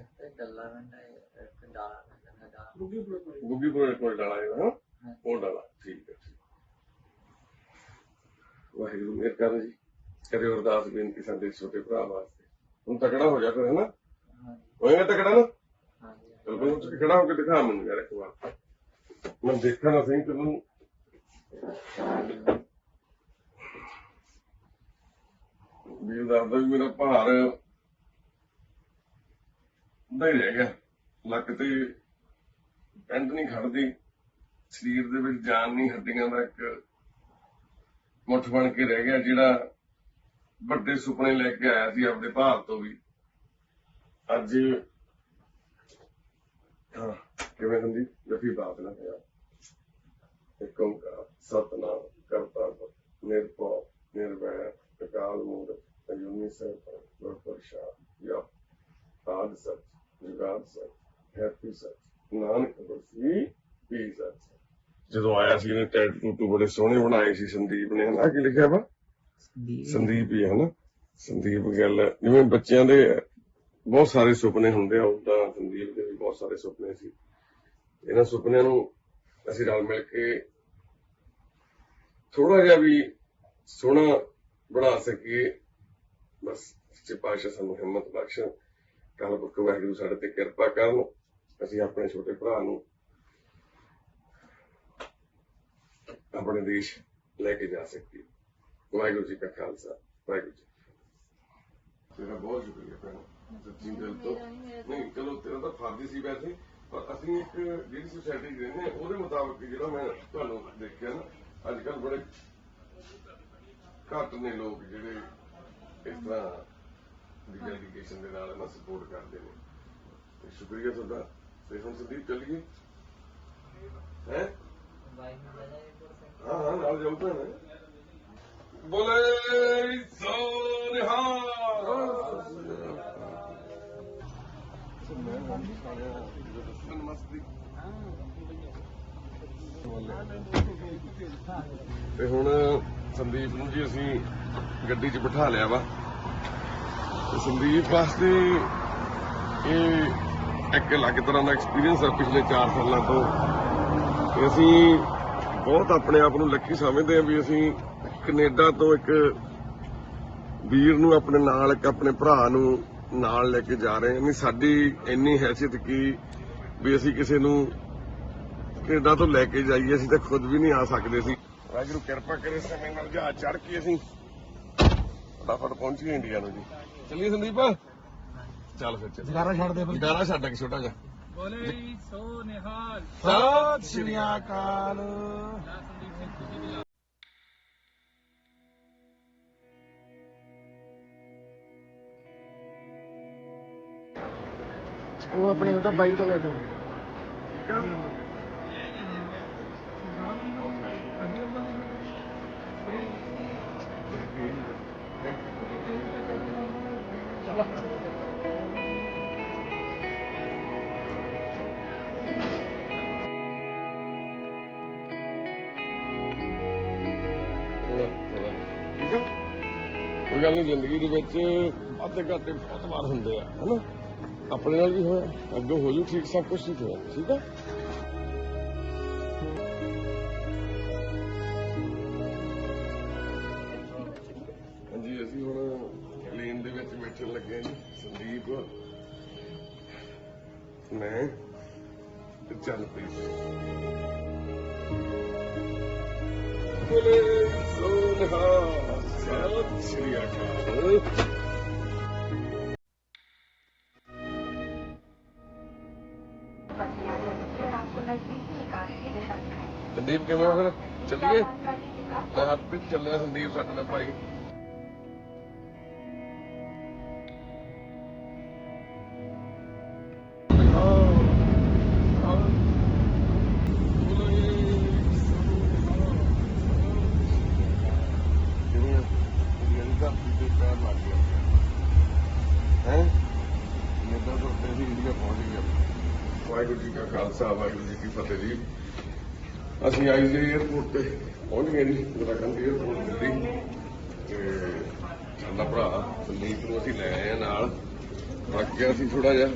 ਇੱਕ ਤਾਂ ਗੱਲਾਂ ਵੰਡਾ ਇੱਕ ਡਾਲਾ ਵੰਡਾ ਡਾਲਾ। ਗੁੱਗੀਪੁਰ ਕੋਲ। ਡਾਲਾ ਹੈ। ਨਾ ਉਹ ਡਾਲਾ ਠੀਕ ਹੈ। ਠੀਕ ਵਾਹਿਗੁਰੂ ਮਿਹਰ ਕਰ ਜੀ। ਕਰਿਓ ਅਰਦਾਸ ਬੇਨਤੀ ਸਾਡੇ ਛੋਟੇ ਭਰਾ ਵਾਸਤੇ। ਹੁਣ ਤਕੜਾ ਹੋ ਜਾ ਹਨਾ? ਹਾਂਜੀ। ਹੋਏਗਾ ਤਕੜਾ ਨਾ? ਕੇ ਖੜਾ ਹੋ ਕੇ ਦਿਖਾ ਮੈਨੂੰ ਯਾਰ ਇੱਕ ਵਾਰ। ਮੈਂ ਦੇਖਣਾ ਸਹੀ ਤੈਨੂੰ। ਵੀ ਦੱਸਦਾ ਵੀ ਮੇਰਾ ਭਾਰ ਹੁੰਦਾ ਹੀ ਰਹਿ ਗਿਆ। ਲੱਕ ਤੇ ਪੈਂਟ ਨਹੀਂ ਖੜਦੀ। ਸਰੀਰ ਦੇ ਵਿੱਚ ਜਾਨ ਨਹੀਂ, ਹੱਡੀਆਂ ਦਾ ਇੱਕ ਮੁੱਠ ਬਣ ਕੇ ਰਹਿ ਗਿਆ, ਜਿਹੜਾ ਵੱਡੇ ਸੁਪਨੇ ਲੈ ਕੇ ਆਇਆ ਸੀ ਆਪਣੇ ਭਾਰ ਤੋਂ ਵੀ। ਅੱਜ ਕਿਵੇਂ ਹੁੰਦੀ? ਜਫੀ ਬਾਤ ਨਾ ਪਿਆ ਇੱਕ ਓੰਕਾਰ, ਸਤਨਾਮ ਕਰਤਾ ਨਿਰਭਉ, ਨਿਰਵੈਰ, ਅਕਾਲ ਮੂਰਤ ਅਜੂਨੀ ਸਹਿਬ ਗੁਰ ਯਾ, ਆਦ ਸਚ, ਜੁਗਾਦ ਸਚ, ਹੈਪੀ ਸਚ, ਨਾਨਕ ਬਸੀ ਪੀ ਸਚ। ਜਦੋਂ ਆਇਆ ਸੀ ਇਹਨੇ ਟੈਟੂ ਟੂ ਬੜੇ ਸੋਹਣੇ ਬਣਾਏ ਸੀ ਸੰਦੀਪ ਨੇ ਹਨਾ ਕੀ ਲਿਖਿਆ ਵਾ? ਸੰਦੀਪ। ਹੀ ਹੈ ਨਾ ਸੰਦੀਪ ਗੱਲ ਜਿਵੇਂ ਬੱਚਿਆਂ ਦੇ ਬਹੁਤ ਸਾਰੇ ਸੁਪਨੇ ਹੁੰਦੇ ਆ ਉਦਾਂ ਸੰਦੀਪ ਦੇ ਵੀ ਬਹੁਤ ਸਾਰੇ ਸੁਪਨੇ ਸੀ। ਇਹਨਾਂ ਸੁਪਨਿਆਂ ਨੂੰ ਅਸੀਂ ਰਲ ਮਿਲ ਕੇ ਥੋੜਾ ਜਿਹਾ ਵੀ ਸੋਹਣਾ ਬਣਾ ਸਕੀਏ। ਬਸ ਸੱਚੇ ਪਾਤਸ਼ਾਹ ਸਾਨੂੰ ਹਿੰਮਤ ਬਖਸ਼। ਕੱਲ ਪੁਰਖ ਵਾਹਿਗੁਰੂ ਸਾਡੇ ਤੇ ਕਿਰਪਾ ਕਰਨ। ਅਸੀਂ ਆਪਣੇ ਛੋਟੇ ਭਰਾ ਨੂੰ ਆਪਣੇ ਦੇਸ਼ ਲੈ ਕੇ ਜਾ ਸਕੀਏ ਵਾਹਿਗੁਰੂ ਜੀ ਕਾ ਖਾਲਸਾ ਵਾਹਿਗੁਰੂ ਜੀ ਤੇਰਾ ਬਹੁਤ ਸ਼ੁਕਰੀਆ ਭੈਣ। ਸੱਚੀ ਦਿਲ ਤੋਂ ਨਹੀਂ ਚਲੋ ਤੇਰਾ ਤਾਂ ਫਰਜ਼ ਸੀ ਵੈਸੇ ਪਰ ਅਸੀਂ ਇੱਕ ਜਿਹੜੀ ਸੁਸਾਇਟੀ ਰਹਿੰਦੇ ਹਾਂ ਉਹਦੇ ਮੁਤਾਬਕ ਜਿਹੜਾ ਮੈਂ ਤੁਹਾਨੂੰ ਦੇਖਿਆ ਨਾ ਅੱਜ ਕੱਲ ਬੜੇ ਘੱਟ ਨੇ ਲੋਕ ਜਿਹੜੇ ਇਸ ਤਰ੍ਹਾਂ ਦੀ ਡੈਡੀਕੇਸ਼ਨ ਦੇ ਨਾਲ ਨਾ ਸਪੋਰਟ ਕਰਦੇ ਨੇ। ਤੇ ਸ਼ੁਕਰੀਆ ਤੁਹਾਡਾ। ਤੇ ਹੁਣ ਸੰਦੀਪ ਚੱਲੀਏ? ਹੈ? ਜਾਏ ਹਾਂ ਹਾਂ ਨਾਲ ਜਾਊਗਾ ਨਾ। ਬੋਲੇ ਸੋਨਿਹਾ ਤੇ ਹੁਣ ਸੰਦੀਪ ਨੂੰ ਜੀ ਅਸੀਂ ਗੱਡੀ 'ਚ ਬਿਠਾ ਲਿਆ ਵਾ। ਤੇ ਸੰਦੀਪ ਵਾਸਤੇ ਇਹ ਇੱਕ ਅਲੱਗ ਤਰ੍ਹਾਂ ਦਾ ਐਕਸਪੀਰੀਅੰਸ ਆ ਪਿਛਲੇ 4 ਸਾਲਾਂ ਤੋਂ। ਤੇ ਅਸੀਂ ਬਹੁਤ ਆਪਣੇ ਆਪ ਨੂੰ ਲੱਕੀ ਸਮਝਦੇ ਹਾਂ ਵੀ ਅਸੀਂ ਕੈਨੇਡਾ ਤੋਂ ਇੱਕ ਵੀਰ ਨੂੰ ਆਪਣੇ ਨਾਲ ਇੱਕ ਆਪਣੇ ਭਰਾ ਨੂੰ ਨਾਲ ਲੈ ਕੇ ਜਾ ਰਹੇ ਹਾਂ। ਨਹੀਂ ਸਾਡੀ ਇੰਨੀ ਹੈਸੀਅਤ ਕੀ ਵੀ ਅਸੀਂ ਕਿਸੇ ਨੂੰ ਕੈਨੇਡਾ ਤੋਂ ਲੈ ਕੇ ਜਾਈਏ ਅਸੀਂ ਤਾਂ ਖੁਦ ਵੀ ਨਹੀਂ ਆ ਸਕਦੇ ਸੀ। ਵਾਹਿਗੁਰੂ ਕਿਰਪਾ ਕਰੇ ਸਮੇਂ ਨਾਲ ਜਹਾਜ਼ ਚੜ ਕੇ ਅਸੀਂ ਫਟਾਫਟ ਪਹੁੰਚੀਏ ਇੰਡੀਆ ਨੂੰ ਜੀ। ਚੱਲੀਏ ਸੰਦੀਪ? ਚੱਲ ਫਿਰ ਚੱਲ ਜਗਾਰਾ ਛੱਡ ਦੇ ਗਾਰਾ ਛੱਡ ਕੇ ਛੋਟਾ ਜਿਹਾ? ਬੋਲੇ ਸੋ ਨਿਹਾਲ ਸਤਿ ਸ਼੍ਰੀ ਅਕਾਲ। ਉਹ ਆਪਣੇ ਉਹਦਾ ਬਾਈਕ ਤੋਂ ਲੈ ਦੋ ਕੋਈ ਜ਼ਿੰਦਗੀ ਦੇ ਵਿੱਚ ਵਾਧੇ ਘਾਟੇ ਬਹੁਤ ਵਾਰ ਹੁੰਦੇ ਆ, ਹਨਾ? ਆਪਣੇ ਨਾਲ ਵੀ ਹੋਇਆ, ਅੱਗੇ ਹੋ ਜੂ ਠੀਕ, ਸਭ ਕੁਝ ਠੀਕ ਹੋਇਆ, ਠੀਕ ਆ? ਹਾਂਜੀ, ਅਸੀਂ ਹੁਣ ਲੇਨ ਦੇ ਵਿੱਚ ਬੈਠਣ ਲੱਗੇ ਜੀ, ਸੰਦੀਪ। ਮੈਂ ਤੇ ਚੱਲ ਪਈ ਬੋਲੇ ਸੋਨਹਾ ਸਤਿ ਸ਼੍ਰੀ ਅਕਾਲ ਸੰਦੀਪ ਕਿਵੇਂ ਹੋ ਫਿਰ ਚੱਲੀਏ ਮੈਂ ਹਰਪ੍ਰੀਤ ਚੱਲਿਆ ਸੰਦੀਪ ਸਾਡੇ ਨਾਲ ਭਾਈ ਵਾਹਿਗੁਰੂ ਜੀ ਕਾ ਖਾਲਸਾ, ਵਾਹਿਗੁਰੂ ਜੀ ਕੀ ਫਤਿਹ ਜੀ। ਅਸੀਂ ਆਈਜੇ 에ਅਰਪੋਰਟ ਤੇ, ਪਹੁੰਚ ਗਏ ਜੀ ਉਤਰਾਖੰਡ 에ਅਰਪੋਰਟ ਦਿੱਲੀ ਤੇ ਸਾਡਾ ਭਰਾ ਸੰਦੀਪ ਨੂੰ ਅਸੀਂ ਲੈ ਆਏ ਨਾਲ। ਥੱਕ ਗਿਆ ਸੀ ਥੋੜਾ ਜਿਹਾ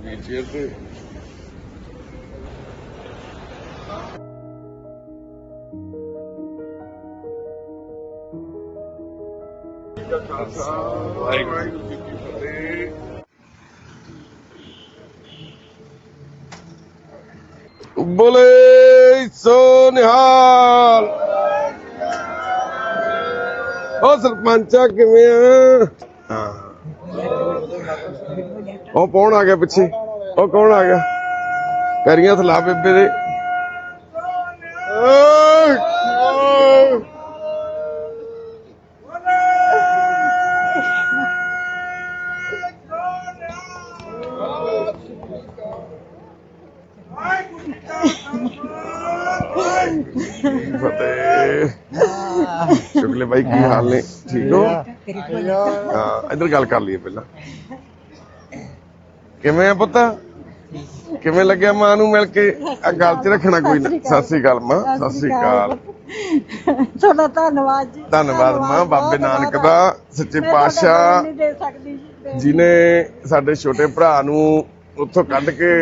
ਵੀਲ ਚੇਅਰ ਤੇ। ਵਾਹਿਗੁਰੂ ਬੋਲੇ ਸੋ ਨਿਹਾਲ। ਉਹ ਸਰਪੰਚਾ ਕਿਵੇਂ ਆ? ਹਾਂ। ਉਹ ਕੌਣ ਆ ਗਿਆ ਪਿੱਛੇ? ਉਹ ਕੌਣ ਆ ਗਿਆ? ਹੱਥ ਲਾ ਬੇਬੇ ਦੇ ਓਏ, ਓਏ। ਫਤਿਹ ਸ਼ੁਕਲੇ ਬਾਈ ਕੀ ਹਾਲ ਨੇ ਠੀਕ ਹੋ ਹਾਂ ਇੱਧਰ ਗੱਲ ਕਰ ਲਈਏ ਪਹਿਲਾਂ। ਕਿਵੇਂ ਆ ਪੁੱਤ? ਕਿਵੇਂ ਲੱਗਿਆ ਮਾਂ ਨੂੰ ਮਿਲ ਕੇ? ਆ ਗੱਲ 'ਚ ਰੱਖਣਾ ਕੋਈ ਨਾ। ਸਤਿ ਸ੍ਰੀ ਅਕਾਲ ਮਾਂ ਸਤਿ ਸ੍ਰੀ ਅਕਾਲ। ਤੁਹਾਡਾ ਧੰਨਵਾਦ ਜੀ। ਧੰਨਵਾਦ ਮਾਂ ਬਾਬੇ ਨਾਨਕ। ਦਾ ਸੱਚੇ ਪਾਤਸ਼ਾਹ। ਜਿਨੇ ਸਾਡੇ ਛੋਟੇ ਭਰਾ ਨੂੰ ਉੱਥੋਂ ਕੱਢ ਕੇ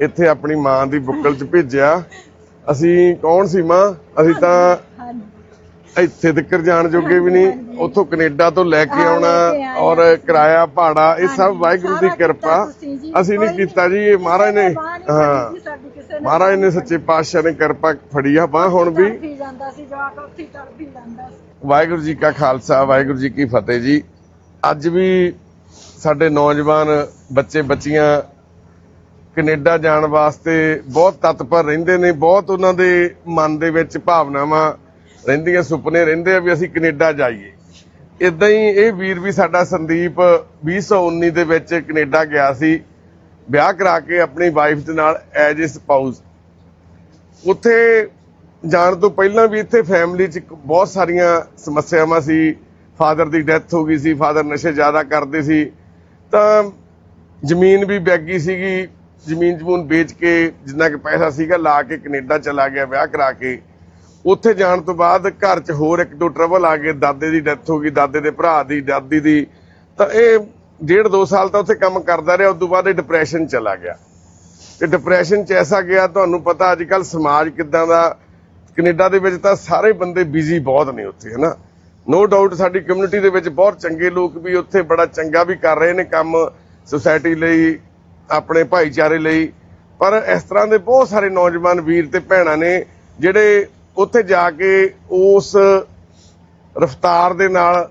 ਇੱਥੇ ਆਪਣੀ ਮਾਂ ਦੀ ਬੁੱਕਲ 'ਚ ਭੇਜਿਆ। ਅਸੀਂ ਕੌਣ ਸੀ ਮਾਂ? ਅਸੀਂ ਤਾਂ ਇੱਥੇ ਤੱਕ ਜਾਣ ਜੋਗੇ ਵੀ ਨਹੀਂ ਉੱਥੋਂ ਕੈਨੇਡਾ ਤੋਂ ਲੈ ਕੇ ਆਉਣਾ ਔਰ ਕਿਰਾਇਆ ਭਾੜਾ ਇਹ ਸਭ ਵਾਹਿਗੁਰੂ ਦੀ ਕਿਰਪਾ। ਅਸੀਂ ਨਹੀਂ ਕੀਤਾ ਜੀ ਇਹ ਮਹਾਰਾਜ ਨੇ ਹਾਂ। ਮਹਾਰਾਜ ਨੇ ਸੱਚੇ ਪਾਤਸ਼ਾਹ ਨੇ ਕਿਰਪਾ ਫੜੀ ਆ ਬਾਹ ਹੁਣ ਵੀ। ਵਾਹਿਗੁਰੂ ਜੀ ਕਾ ਖਾਲਸਾ ਵਾਹਿਗੁਰੂ ਜੀ ਕੀ ਫਤਿਹ ਜੀ। ਅੱਜ ਵੀ ਸਾਡੇ ਨੌਜਵਾਨ ਬੱਚੇ ਬੱਚੀਆਂ ਕੈਨੇਡਾ ਜਾਣ ਵਾਸਤੇ ਬਹੁਤ ਤਤਪਰ ਰਹਿੰਦੇ ਨੇ ਬਹੁਤ ਉਹਨਾਂ ਦੇ ਮਨ ਦੇ ਵਿੱਚ ਭਾਵਨਾਵਾਂ ਰਹਿੰਦੀਆਂ ਸੁਪਨੇ ਰਹਿੰਦੇ ਆ ਵੀ ਅਸੀਂ ਕੈਨੇਡਾ ਜਾਈਏ। ਇਦਾਂ ਹੀ ਇਹ ਵੀਰ ਵੀ ਸਾਡਾ ਸੰਦੀਪ 2019 ਦੇ ਵਿੱਚ ਕੈਨੇਡਾ ਗਿਆ ਸੀ। ਵਿਆਹ ਕਰਾ ਕੇ ਆਪਣੀ ਵਾਈਫ ਦੇ ਨਾਲ ਐਜ ਅ ਸਪਾਊਸ ਉੱਥੇ ਜਾਣ ਤੋਂ ਪਹਿਲਾਂ ਵੀ ਇੱਥੇ ਫੈਮਿਲੀ 'ਚ ਬਹੁਤ ਸਾਰੀਆਂ ਸਮੱਸਿਆਵਾਂ ਸੀ। ਫਾਦਰ ਦੀ ਡੈਥ ਹੋ ਗਈ ਸੀ ਫਾਦਰ ਨਸ਼ੇ ਜ਼ਿਆਦਾ ਕਰਦੇ ਸੀ। ਤਾਂ ਜ਼ਮੀਨ ਵੀ ਬੈਗੀ ਸੀਗੀ। ਜ਼ਮੀਨ ਜਮੂਨ ਵੇਚ ਕੇ ਜਿੰਨਾ ਕਿ ਪੈਸਾ ਸੀਗਾ ਲਾ ਕੇ ਕੈਨੇਡਾ ਚਲਾ ਗਿਆ ਵਿਆਹ ਕਰਾ ਕੇ। ਉੱਥੇ ਜਾਣ ਤੋਂ ਬਾਅਦ ਘਰ 'ਚ ਹੋਰ ਇੱਕ ਦੋ ਟਰਬਲ ਆ ਗਏ, ਦਾਦੇ ਦੀ ਡੈਥ ਹੋ ਗਈ, ਦਾਦੇ ਦੇ ਭਰਾ ਦੀ, ਦਾਦੀ ਦੀ। ਤਾਂ ਇਹ ਡੇਢ ਦੋ ਸਾਲ ਤਾਂ ਉੱਥੇ ਕੰਮ ਕਰਦਾ ਰਿਹਾ ਉਸ ਤੋਂ ਬਾਅਦ ਇਹ ਡਿਪਰੈਸ਼ਨ ਚਲਾ ਗਿਆ। ਤੇ ਡਿਪਰੈਸ਼ਨ ਚ ਐਸਾ ਗਿਆ, ਤੁਹਾਨੂੰ ਪਤਾ ਅੱਜ ਕੱਲ ਸਮਾਜ ਕਿਦਾਂ ਦਾ, ਕੈਨੇਡਾ ਦੇ ਵਿੱਚ ਤਾਂ ਸਾਰੇ ਬੰਦੇ ਬਿਜ਼ੀ ਬਹੁਤ ਨੇ ਉੱਥੇ, ਹਨਾ? ਨੋ ਡਾਊਟ ਸਾਡੀ ਕਮਿਊਨਿਟੀ ਦੇ ਵਿੱਚ ਬਹੁਤ ਚੰਗੇ ਲੋਕ ਵੀ ਉੱਥੇ, ਬੜਾ ਚੰਗਾ ਵੀ ਕਰ ਰਹੇ ਨੇ ਕੰਮ ਸੁਸਾਇਟੀ ਲਈ, ਆਪਣੇ ਭਾਈਚਾਰੇ ਲਈ। ਪਰ ਇਸ ਤਰ੍ਹਾਂ ਦੇ ਬਹੁਤ ਸਾਰੇ ਨੌਜਵਾਨ ਵੀਰ ਤੇ ਭੈਣਾਂ ਨੇ, ਜਿਹੜੇ ਉੱਥੇ ਜਾ ਕੇ ਉਸ ਰਫਤਾਰ ਦੇ ਨਾਲ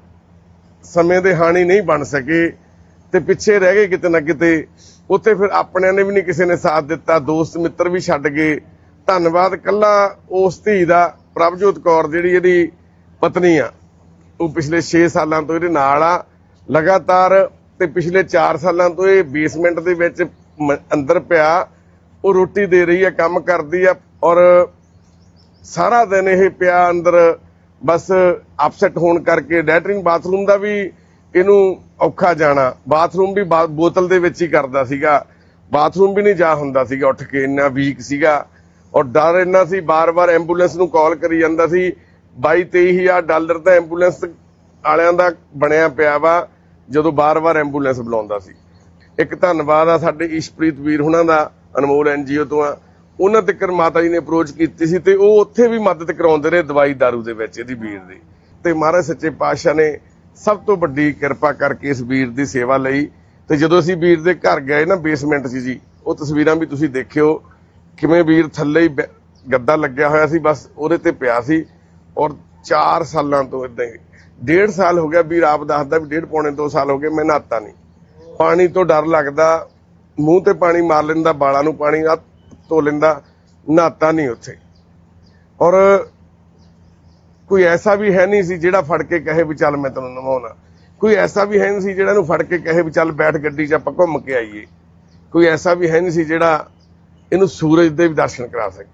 ਸਮੇਂ ਦੇ ਹਾਣੀ ਨਹੀਂ ਬਣ ਸਕੇ ਤੇ ਪਿੱਛੇ ਰਹਿ ਗਏ ਕਿਤੇ ਨਾ ਕਿਤੇ, ਉੱਥੇ ਫਿਰ ਆਪਣਿਆਂ ਨੇ ਵੀ ਨਹੀਂ ਕਿਸੇ ਨੇ ਸਾਥ ਦਿੱਤਾ, ਦੋਸਤ ਮਿੱਤਰ ਵੀ ਛੱਡ ਗਏ। ਧੰਨਵਾਦ ਕੱਲਾ ਉਸ ਧੀ ਦਾ, ਪ੍ਰਭਜੋਤ ਕੌਰ ਜਿਹੜੀ ਇਹਦੀ ਪਤਨੀ ਆ। ਉਹ ਪਿਛਲੇ 6 ਸਾਲਾਂ ਤੋਂ ਇਹਦੇ ਨਾਲ ਆ, ਲਗਾਤਾਰ ਤੇ ਪਿਛਲੇ 4 ਸਾਲਾਂ ਤੋਂ ਇਹ ਬੇਸਮੈਂਟ ਦੇ ਵਿੱਚ ਅੰਦਰ ਪਿਆ। ਉਹ ਰੋਟੀ ਦੇ ਰਹੀ ਆ, ਕੰਮ ਕਰਦੀ ਆ ਔਰ ਸਾਰਾ ਦਿਨ ਇਹ ਪਿਆ ਅੰਦਰ, ਬਸ ਅਪਸੈਟ ਹੋਣ ਕਰਕੇ ਲੈਟਰਿੰਗ ਬਾਥਰੂਮ ਦਾ ਵੀ ਇਹਨੂੰ ਔਖਾ ਜਾਣਾ। ਬਾਥਰੂਮ ਵੀ ਬੋਤਲ ਦੇ ਵਿੱਚ ਹੀ ਕਰਦਾ ਸੀਗਾ। ਬਾਥਰੂਮ ਵੀ ਨਹੀਂ ਜਾ ਹੁੰਦਾ ਸੀਗਾ, ਉੱਠ ਕੇ ਇੰਨਾ ਵੀਕ ਸੀਗਾ। ਔਰ ਡਰ ਇੰਨਾ ਸੀ, ਬਾਰ-ਬਾਰ ਐਂਬੂਲੈਂਸ ਨੂੰ ਕਾਲ ਕਰੀ ਜਾਂਦਾ ਸੀ। 22-23000 ਡਾਲਰ ਦਾ ਐਂਬੂਲੈਂਸ ਵਾਲਿਆਂ ਦਾ ਬਣਿਆ ਪਿਆ ਵਾ, ਜਦੋਂ ਬਾਰ-ਬਾਰ ਐਂਬੂਲੈਂਸ ਬੁਲਾਉਂਦਾ ਸੀ। ਇੱਕ ਧੰਨਵਾਦ ਆ ਸਾਡੇ ਇਸ਼ਪ੍ਰੀਤ ਵੀਰ ਹੁਣਾਂ ਦਾ, ਅਨਮੋਲ ਐਨਜੀਓ ਤੋਂ ਆ। ਉਹਨਾਂ ਤੱਕ ਮਾਤਾ ਜੀ ਨੇ ਅਪਰੋਚ ਕੀਤੀ ਸੀ ਤੇ ਉਹ ਉੱਥੇ ਵੀ ਮਦਦ ਕਰਾਉਂਦੇ ਰਹੇ ਦਵਾਈ ਦਾਰੂ ਦੇ ਵਿੱਚ ਇਹਦੀ ਵੀਰ ਦੀ। ਤੇ ਮਹਾਰਾਜ ਸੱਚੇ ਪਾਤਸ਼ਾਹ ਨੇ ਸਭ ਤੋਂ ਵੱਡੀ ਕਿਰਪਾ ਕਰਕੇ ਇਸ ਵੀਰ ਦੀ ਸੇਵਾ ਲਈ। ਤੇ ਜਦੋਂ ਅਸੀਂ ਵੀਰ ਦੇ ਘਰ ਗਏ ਨਾ ਬੇਸਮੈਂਟ 'ਚ ਜੀ, ਉਹ ਤਸਵੀਰਾਂ ਵੀ ਤੁਸੀਂ ਦੇਖਿਓ ਕਿਵੇਂ ਵੀਰ ਥੱਲੇ ਹੀ ਗੱਦਾ ਲੱਗਿਆ ਹੋਇਆ ਸੀ, ਬਸ ਉਹਦੇ ਤੇ ਪਿਆ ਸੀ। ਔਰ 4 ਸਾਲਾਂ ਤੋਂ ਇਦਾਂ ਹੀ, ਡੇਢ ਸਾਲ ਹੋ ਗਿਆ ਵੀਰ ਆਪ ਦੱਸਦਾ ਵੀ ਡੇਢ ਪੌਣੇ 2 ਸਾਲ ਹੋ ਗਏ, ਮੈਂ ਨਹਾਤਾ ਨਹੀਂ। ਪਾਣੀ ਤੋਂ ਡਰ ਲੱਗਦਾ, ਮੂੰਹ ਤੇ ਪਾਣੀ ਮਾਰ ਲੈਂਦਾ ਬਾਲਾਂ ਨੂੰ ਪਾਣੀ ਧੋ ਲੈਂਦਾ ਨਹਾਤਾ ਨਹੀਂ ਉੱਥੇ। ਔਰ ਕੋਈ ਐਸਾ ਵੀ ਹੈ ਨਹੀਂ ਸੀ ਜਿਹੜਾ ਫੜ ਕੇ ਕਹੇ ਵੀ ਚੱਲ ਮੈਂ ਤੈਨੂੰ ਨਵਾਉਣਾ ਕੋਈ ਐਸਾ ਵੀ ਹੈ ਨਹੀਂ ਸੀ ਜਿਹੜਾ ਨੂੰ ਫੜ ਕੇ ਕਹੇ ਵੀ ਚੱਲ ਬੈਠ ਗੱਡੀ 'ਚ ਆਪਾਂ ਘੁੰਮ ਕੇ ਆਈਏ। ਕੋਈ ਐਸਾ ਵੀ ਹੈ ਨਹੀਂ ਸੀ ਜਿਹੜਾ ਇਹਨੂੰ ਸੂਰਜ ਦੇ ਵੀ ਦਰਸ਼ਨ ਕਰਾ ਸਕੇ।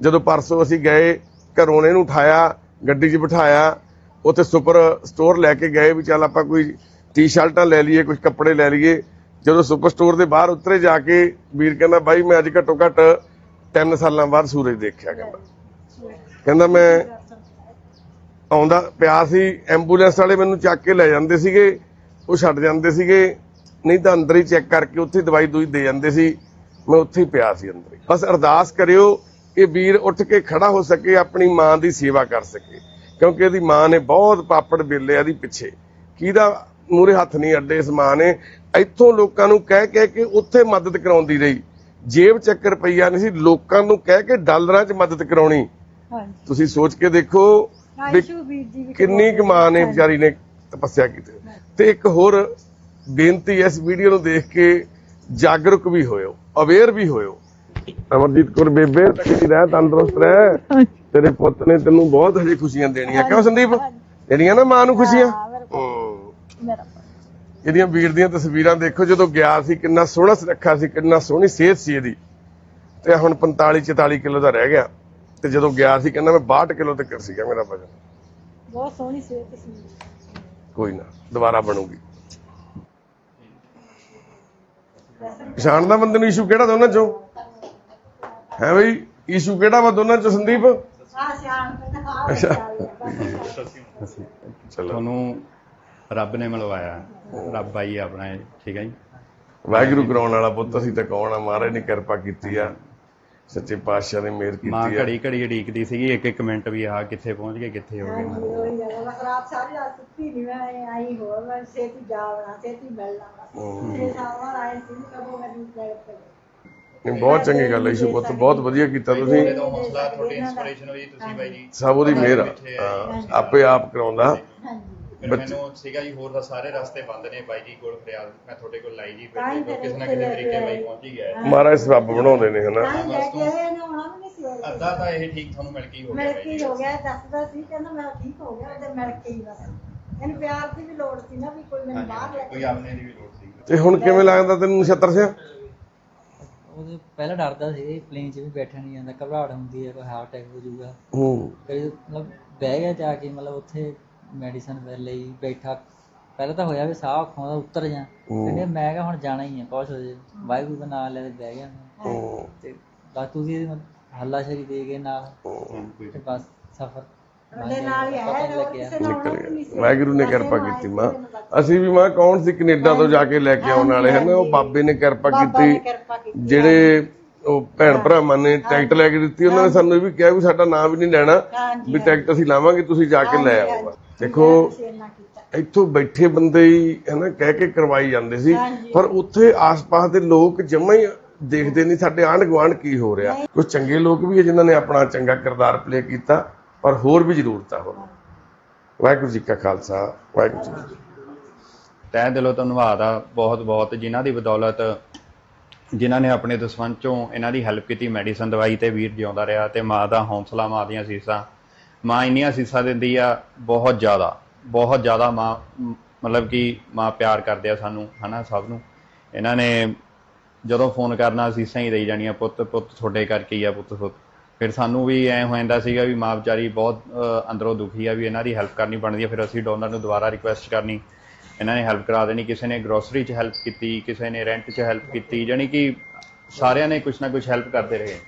ਜਦੋਂ ਪਰਸੋਂ ਅਸੀਂ ਗਏ, ਘਰੋਂ ਇਹਨੂੰ ਉਠਾਇਆ, ਗੱਡੀ 'ਚ ਬਿਠਾਇਆ, ਉੱਥੇ ਸੁਪਰ ਸਟੋਰ ਲੈ ਕੇ ਗਏ ਵੀ ਚੱਲ ਆਪਾਂ ਕੋਈ ਟੀ-ਸ਼ਰਟਾਂ ਲੈ ਲਈਏ ਕੁਝ ਕੱਪੜੇ ਲੈ ਲਈਏ। ਜਦੋਂ ਸੁਪਰ ਸਟੋਰ ਦੇ ਬਾਹਰ ਉਤਰੇ ਜਾ ਕੇ ਵੀਰ ਕਹਿੰਦਾ, ਬਾਈ, ਮੈਂ ਅੱਜ ਘੱਟੋ ਘੱਟ 3 ਸਾਲਾਂ ਬਾਅਦ ਸੂਰਜ ਦੇਖਿਆ ਕਹਿੰਦਾ ਕਹਿੰਦਾ, ਮੈਂ ਆਉਂਦਾ, ਪਿਆ ਸੀ ਐਂਬੂਲੈਂਸ ਵਾਲੇ ਮੈਨੂੰ ਚੱਕ ਕੇ ਲੈ ਜਾਂਦੇ ਸੀਗੇ, ਉਹ ਛੱਡ ਜਾਂਦੇ ਸੀਗੇ, ਨਹੀਂ ਤਾਂ ਅੰਦਰ ਹੀ ਚੈੱਕ ਕਰਕੇ ਉੱਥੇ ਦਵਾਈ ਦੂਈ ਦੇ ਜਾਂਦੇ ਸੀ, ਮੈਂ ਉੱਥੇ ਹੀ ਪਿਆ ਸੀ ਅੰਦਰ ਬਸ ਅਰਦਾਸ ਕਰਿਓ ਇਹ ਵੀਰ ਉੱਠ ਕੇ ਖੜਾ ਹੋ ਸਕੇ, ਆਪਣੀ ਮਾਂ ਦੀ ਸੇਵਾ ਕਰ ਸਕੇ, ਕਿਉਂਕਿ ਇਹਦੀ ਮਾਂ ਨੇ ਬਹੁਤ ਪਾਪੜ ਬੇਲੇ ਇਹਦੀ ਪਿੱਛੇ। ਕਿਹਦਾ ਮੂਰੇ ਹੱਥ ਨਹੀਂ ਅੱਡੇ ਇਸ ਮਾਂ ਨੇ ਇੱਥੋਂ ਲੋਕਾਂ ਨੂੰ ਕਹਿ ਕਹਿ ਕੇ ਉੱਥੇ ਮਦਦ ਕਰਾਉਂਦੀ ਰਹੀ। ਜੇਬ ਚੱਕ ਰੁਪਈਆ ਨਹੀਂ ਸੀ ਲੋਕਾਂ ਨੂੰ ਕਹਿ ਕੇ ਡਾਲਰਾਂ 'ਚ ਮਦਦ ਕਰਾਉਣੀ। ਹਾਂਜੀ। ਤੁਸੀਂ ਸੋਚ ਕੇ ਦੇਖੋ ਕਿੰਨੀ ਕੁ ਮਾਂ ਨੇ ਵਿਚਾਰੀ ਨੇ ਤਪੱਸਿਆ ਕੀਤੀ। ਤੇ ਇੱਕ ਹੋਰ ਬੇਨਤੀ ਇਸ ਵੀਡੀਓ ਨੂੰ ਦੇਖ ਕੇ ਜਾਗਰੂਕ ਵੀ ਹੋਇਓ ਅਵੇਅਰ ਵੀ ਹੋਇਓ। ਅਮਰਜੀਤ ਕੌਰ ਬੇਬੇ ਤਕੜੀ ਰਹਿ ਤੰਦਰੁਸਤ ਰਹਿ। ਤੇਰੇ ਪੁੱਤ ਨੇ ਤੈਨੂੰ ਬਹੁਤ ਹਜੇ ਖੁਸ਼ੀਆਂ ਦੇਣੀਆਂ। ਕਿਉਂ ਸੰਦੀਪ? ਦੇਣੀਆਂ ਨਾ ਮਾਂ ਨੂੰ ਖੁਸ਼ੀਆਂ। ਮੇਰਾ ਇਹਦੀਆਂ ਵੀਰ ਦੀਆਂ ਤਸਵੀਰਾਂ ਦੇਖੋ ਜਦੋਂ ਗਿਆ ਸੀ ਕਿੰਨਾ ਸੋਹਣਾ ਸੁਨੱਖਾ ਸੀ ਕਿੰਨਾ ਸੋਹਣੀ ਸਿਹਤ ਸੀ ਇਹਦੀ। ਤੇ ਹੁਣ 45 44 ਕਿਲੋ ਦਾ ਰਹਿ ਗਿਆ। ਤੇ ਜਦੋਂ ਗਿਆ ਸੀ ਕਹਿੰਦਾ ਮੈਂ 62 ਕਿਲੋ ਤੱਕ ਸੀਗਾ ਮੇਰਾ ਵਜ਼ਨ। ਬਹੁਤ ਸੋਹਣੀ ਸਿਹਤ ਸੀ। ਕੋਈ ਨਾ ਦੁਬਾਰਾ ਬਣੂਗੀ। ਪਛਾਣ ਦਾ ਬੰਦੇ ਨੂੰ ਇਸ਼ੂ ਕਿਹੜਾ ਦੋਨਾਂ ਚੋਂ? ਹੈ ਬਈ ਇਸ਼ੂ ਕਿਹੜਾ ਵਾ ਦੋਨਾਂ ਚੋਂ ਸੰਦੀਪ? ਆ ਸਿਆਣ ਤੇ ਅੱਛਾ। ਚਲੋ ਤੁਹਾਨੂੰ ਰੱਬ ਨੇ ਮਿਲਵਾਇਆ। ਰੱਬ ਆਈ ਆਪਣਾ ਠੀਕ ਹੈ ਜੀ। ਵਾਹਿਗੁਰੂ ਕਰਾਉਣ ਵਾਲਾ ਪੁੱਤ ਅਸੀਂ ਤਾਂ ਕੌਣ ਆ? ਮਹਾਰਾਜ ਨੇ ਕਿਰਪਾ ਕੀਤੀ ਆ। ਸੱਚੇ ਪਾਤਸ਼ਾਹ ਨੇ ਮਿਹਰ ਮਾਂ ਕੀਤੀ ਹੈ ਘੜੀ ਘੜੀ ਉਡੀਕਦੀ ਸੀਗੀ ਇੱਕ ਇੱਕ ਮਿੰਟ ਵੀ ਆ ਕਿੱਥੇ ਪਹੁੰਚ ਗਏ ਕਿੱਥੇ ਹੋ ਗਏ। ਹਾਂਜੀ ਉਹੀ ਗੱਲ ਆ। ਰਾਤ ਸਾਰੀ ਰਾਤ ਸੁੱਤੀ ਨਹੀਂ ਮੈਂ ਆਈ ਹੋਰ ਮੈਂ ਛੇਤੀ ਜਾਵਣਾ ਛੇਤੀ ਮਿਲਣਾ ਹੂੰ। ਛੇ ਸਾਲ ਬਾਅਦ ਆਏ ਸੀ ਕਦੋਂ ਮੈਨੂੰ ਪੈਰ ਤੇ ਨਹੀਂ ਬਹੁਤ ਚੰਗੀ ਗੱਲ ਹੈ ਇਸ਼ੂ ਪੁੱਤ ਬਹੁਤ ਵਧੀਆ ਕੀਤਾ ਤੁਸੀਂ। ਤੋਂ ਹੌਸਲਾ ਤੁਹਾਡੀ ਇਨਸਪੀਰੇਸ਼ਨ ਹੋਈ ਤੁਸੀਂ ਬਾਈ ਜੀ। ਸਭ ਉਹਦੀ ਮਿਹਰ ਆ। ਆਪੇ ਆਪ ਕਰਾਉਂਦਾ। ਹਾਂਜੀ। ਫਿਰ ਮੈਨੂੰ ਸੀਗਾ ਜੀ ਹੋਰ ਤਾਂ ਸਾਰੇ ਰਸਤੇ ਬੰਦ ਨੇ ਬਾਈ ਜੀ ਕੋਲ ਫਰਿਆਦ ਮੈਂ ਤੁਹਾਡੇ ਕੋਲ ਲਾਈ ਜੀ ਤਾਂ ਹੀ ਫਿਰ ਕਿਸੇ ਨਾ ਕਿਸੇ ਤਰੀਕੇ ਬਾਈ। ਪਹੁੰਚ ਹੀ ਗਿਆ ਹੈ। ਮਹਾਰਾਜ ਸਬੱਬ ਬਣਾਉਂਦੇ ਨੇ ਹਨਾ? ਤਾਂ ਹੀ ਲੈ ਕੇ ਆਏ ਨੇ ਆਉਣਾ ਵੀ ਨਹੀਂ ਸੀ। ਹੋਇਆ ਅੱਧਾ ਤਾਂ ਇਹ ਠੀਕ ਤੁਹਾਨੂੰ ਮਿਲ ਕੇ ਹੀ ਹੋ ਗਿਆ ਮਿਲ ਬਾਈ ਕੇ ਹੀ ਜੀ। ਹੋ ਗਿਆ ਦੱਸਦਾ ਸੀ ਕਹਿੰਦਾ ਮੈਂ ਠੀਕ ਹੋ ਗਿਆ ਉਹਦੇ ਮਿਲ ਕੇ ਹੀ ਬਸ। ਇਹਨੂੰ ਪਿਆਰ ਦੀ ਵੀ ਲੋੜ ਸੀ ਨਾ ਵੀ ਕੋਈ ਮੈਨੂੰ ਬਾਹਰ ਲੈ ਕੋਈ ਕੇ ਆਪਣੇ ਦੀ ਵੀ ਲੋੜ ਸੀ। ਤੇ ਹੁਣ ਕਿਵੇਂ ਲੱਗਦਾ ਤੈਨੂੰ ਨਛੱਤਰ ਸਿਆ ਉਹਦੇ ਪਹਿਲਾਂ ਡਰਦਾ ਸੀ ਪਲੇਨ 'ਚ ਵੀ ਬੈਠਾ ਨਹੀਂ ਜਾਂਦਾ ਘਬਰਾਹਟ ਹੁੰਦੀ ਹੈ ਕੋਈ ਹਾਰਟ ਅਟੈਕ ਹੋ ਜਾਊਗਾ। ਹੂੰ। ਕਈ ਮਤਲਬ ਬਹਿ ਗਿਆ ਜਾ ਕੇ ਮਤਲਬ ਉੱਥੇ ਮੈਡੀਸਨ ਲਈ ਬੈਠਾ। ਪਹਿਲਾਂ ਤਾਂ ਹੋਇਆ ਵੀ ਸਾਹ ਅੱਖੋਂ ਦਾ ਉਤਰ ਜਾ। ਕਹਿੰਦੇ ਮੈਂ ਕਿਹਾ ਹੁਣ ਜਾਣਾ ਹੀ ਹੈ ਕੁਛ ਹੋ ਜੇ। ਵਾਹਿਗੁਰੂ ਦਾ ਨਾਮ ਲੈ ਕੇ ਬਹਿ ਗਿਆ ਮੈਂ। ਤੇ ਬਸ ਤੁਸੀਂ ਇਹਦੀ ਹੱਲਾਸ਼ੇਰੀ ਦੇ ਗਏ ਨਾਲ। ਤੇ ਬਸ ਸਫਰ। ਵਾਹਿਗੁਰੂ ਨੇ ਕਿਰਪਾ ਕੀਤੀ ਮਾਂ। ਅਸੀਂ ਵੀ ਮਾਂ ਕੌਣ ਸੀ ਕੈਨੇਡਾ ਤੋਂ ਜਾ ਕੇ ਲੈ ਕੇ ਆਉਣ ਵਾਲੇ ਹਨ? ਉਹ ਬਾਬੇ ਨੇ ਕਿਰਪਾ ਕੀਤੀ। ਜਿਹੜੇ ਉਹ ਭੈਣ ਭਰਾਵਾਂ ਨੇ ਟਿਕਟ ਲੈ ਕੇ ਦਿੱਤੀ ਉਹਨਾਂ ਨੇ ਸਾਨੂੰ ਇਹ ਵੀ ਕਿਹਾ ਵੀ ਸਾਡਾ ਨਾਮ ਵੀ ਨਹੀਂ ਲੈਣਾ। ਵੀ ਟਿਕਟ ਅਸੀਂ ਲਾਵਾਂਗੇ ਤੁਸੀਂ ਜਾ ਕੇ ਲੈ ਆਓ। ਦੇਖੋ ਇੱਥੋਂ ਬੈਠੇ ਬੰਦੇ ਹੀ ਹਨਾ ਕਹਿ ਕੇ ਕਰਵਾਈ ਜਾਂਦੇ ਸੀ। ਪਰ ਉੱਥੇ ਆਸ-ਪਾਸ ਦੇ ਲੋਕ ਜਮਾਂ ਹੀ ਦੇਖਦੇ ਨਹੀਂ ਸਾਡੇ ਆਂਢ ਗੁਆਂਢ ਕੀ ਹੋ ਰਿਹਾ। ਕੁਝ ਚੰਗੇ ਲੋਕ ਵੀ ਹੈ ਜਿਨ੍ਹਾਂ ਨੇ ਆਪਣਾ ਚੰਗਾ ਕਿਰਦਾਰ ਪਲੇ ਕੀਤਾ ਪਰ ਹੋਰ ਵੀ ਜ਼ਰੂਰਤ ਆ ਹੋਰ ਵਾਹਿਗੁਰੂ ਜੀ ਕਾ ਖਾਲਸਾ ਵਾਹਿਗੁਰੂ ਜੀ ਤਹਿ ਦਿਲੋਂ ਧੰਨਵਾਦ ਆ ਬਹੁਤ ਬਹੁਤ ਜਿਨ੍ਹਾਂ ਦੀ ਬਦੌਲਤ ਜਿਨ੍ਹਾਂ ਨੇ ਆਪਣੇ ਦੁਸ਼ਮਣ ਚੋਂ ਇਹਨਾਂ ਦੀ ਹੈਲਪ ਕੀਤੀ ਮੈਡੀਸਨ ਦਵਾਈ ਤੇ ਵੀਰ ਜਿਉਂਦਾ ਰਿਹਾ ਤੇ ਮਾਂ ਦਾ ਹੌਸਲਾ ਮਾਂ ਦੀਆਂ ਸੀਸਾਂ ਮਾਂ ਇੰਨੀਆਂ ਸੀਸਾਂ ਦਿੰਦੀ ਆ ਬਹੁਤ ਜ਼ਿਆਦਾ ਬਹੁਤ ਜ਼ਿਆਦਾ ਮਾਂ, ਮਤਲਬ ਕਿ ਮਾਂ ਪਿਆਰ ਕਰਦੇ ਆ ਸਾਨੂੰ, ਹਨਾ ਸਭ ਨੂੰ। ਇਹਨਾਂ ਨੇ ਜਦੋਂ ਫੋਨ ਕਰਨਾ ਸੀਸਾਂ ਹੀ ਦੇਈ ਜਾਣੀਆਂ, ਪੁੱਤ ਪੁੱਤ ਤੁਹਾਡੇ ਕਰਕੇ ਹੀ ਆ, ਪੁੱਤ ਪੁੱਤ। ਫਿਰ ਸਾਨੂੰ ਵੀ ਐ ਹੋ ਜਾਂਦਾ ਸੀਗਾ ਵੀ ਮਾਂ ਵਿਚਾਰੀ ਬਹੁਤ ਅੰਦਰੋਂ ਦੁਖੀ ਆ ਵੀ ਇਹਨਾਂ ਦੀ ਹੈਲਪ ਕਰਨੀ ਬਣਦੀ ਆ, ਫਿਰ ਅਸੀਂ ਡੋਨਰ ਨੂੰ ਦੁਬਾਰਾ ਰਿਕੁਐਸਟ ਕਰਨੀ। ਇਹਨਾਂ ਨੇ ਹੈਲਪ ਕਰਾ ਦੇਣੀ, ਕਿਸੇ ਨੇ ਗਰੋਸਰੀ 'ਚ ਹੈਲਪ ਕੀਤੀ, ਕਿਸੇ ਨੇ ਰੈਂਟ 'ਚ ਹੈਲਪ ਕੀਤੀ, ਜਾਣੀ ਕਿ ਸਾਰਿਆਂ ਨੇ ਕੁਝ ਨਾ ਕੁਝ ਹੈਲਪ ਕਰਦੇ ਰਹੇ।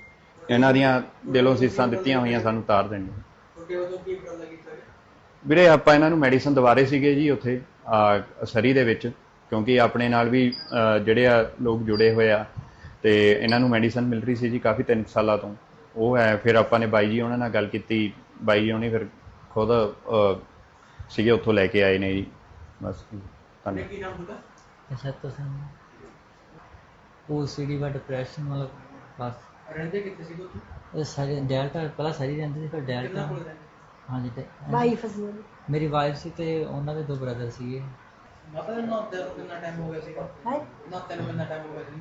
ਇਹਨਾਂ ਦੀਆਂ ਦਿਲੋਂ ਸੀਸਾਂ ਦਿੱਤੀਆਂ ਹੋਈਆਂ ਸਾਨੂੰ ਤਾਰ ਦੇਣੀਆਂ। ਵੀਰੇ ਆਪਾਂ ਇਹਨਾਂ ਨੂੰ ਮੈਡੀਸਨ ਦਵਾਰੇ ਸੀਗੇ ਜੀ ਉੱਥੇ ਸਰੀ ਦੇ ਵਿੱਚ ਕਿਉਂਕਿ ਆਪਣੇ ਨਾਲ ਵੀ ਜਿਹੜੇ ਆ ਲੋਕ ਜੁੜੇ ਹੋਏ ਆ ਤੇ ਇਹਨਾਂ ਨੂੰ ਮੈਡੀਸਨ ਮਿਲ ਰਹੀ ਸੀ ਜੀ ਕਾਫੀ 3 ਸਾਲਾਂ ਤੋਂ। ਉਹ ਹੈ ਫਿਰ ਆਪਾਂ ਨੇ ਬਾਈ ਜੀ ਉਹਨਾਂ ਨਾਲ ਗੱਲ ਕੀਤੀ ਬਾਈ ਜੀ ਉਹਨੇ ਫਿਰ ਖੁਦ ਸੀਗੇ ਉੱਥੋਂ ਲੈ ਕੇ ਆਏ ਨੇ ਜੀ। ਬਸ ਧੰਨਵਾਦ। ਅੱਛਾ ਤੁਸੀਂ ਉਹ ਸੀਡੀ ਵਾ ਡਿਪਰੈਸ਼ਨ ਮਤਲਬ ਬਸ ਰਹਿੰਦੇ ਕਿੱਥੇ ਸੀ ਤੂੰ ਇਹ ਸਾਰੇ ਡੈਲਟਾ ਪਹਿਲਾਂ ਸਰੀ ਰਹਿੰਦੇ ਸੀ ਫਿਰ ਡੈਲਟਾ ਹਾਂਜੀ ਤੇ ਵਾਈਫ ਸੀ ਮੇਰੀ ਵਾਈਫ ਸੀ ਤੇ ਉਹਨਾਂ ਦੇ ਦੋ ਬ੍ਰਦਰ ਸੀਗੇ। ਨਾਲ ਕਿੰਨਾ ਟਾਈਮ ਹੋ ਗਿਆ ਸੀਗਾ? ਹੈ? ਨਾ ਤੈਨੂੰ ਕਿੰਨਾ ਟਾਈਮ ਹੋ ਗਿਆ ਸੀ?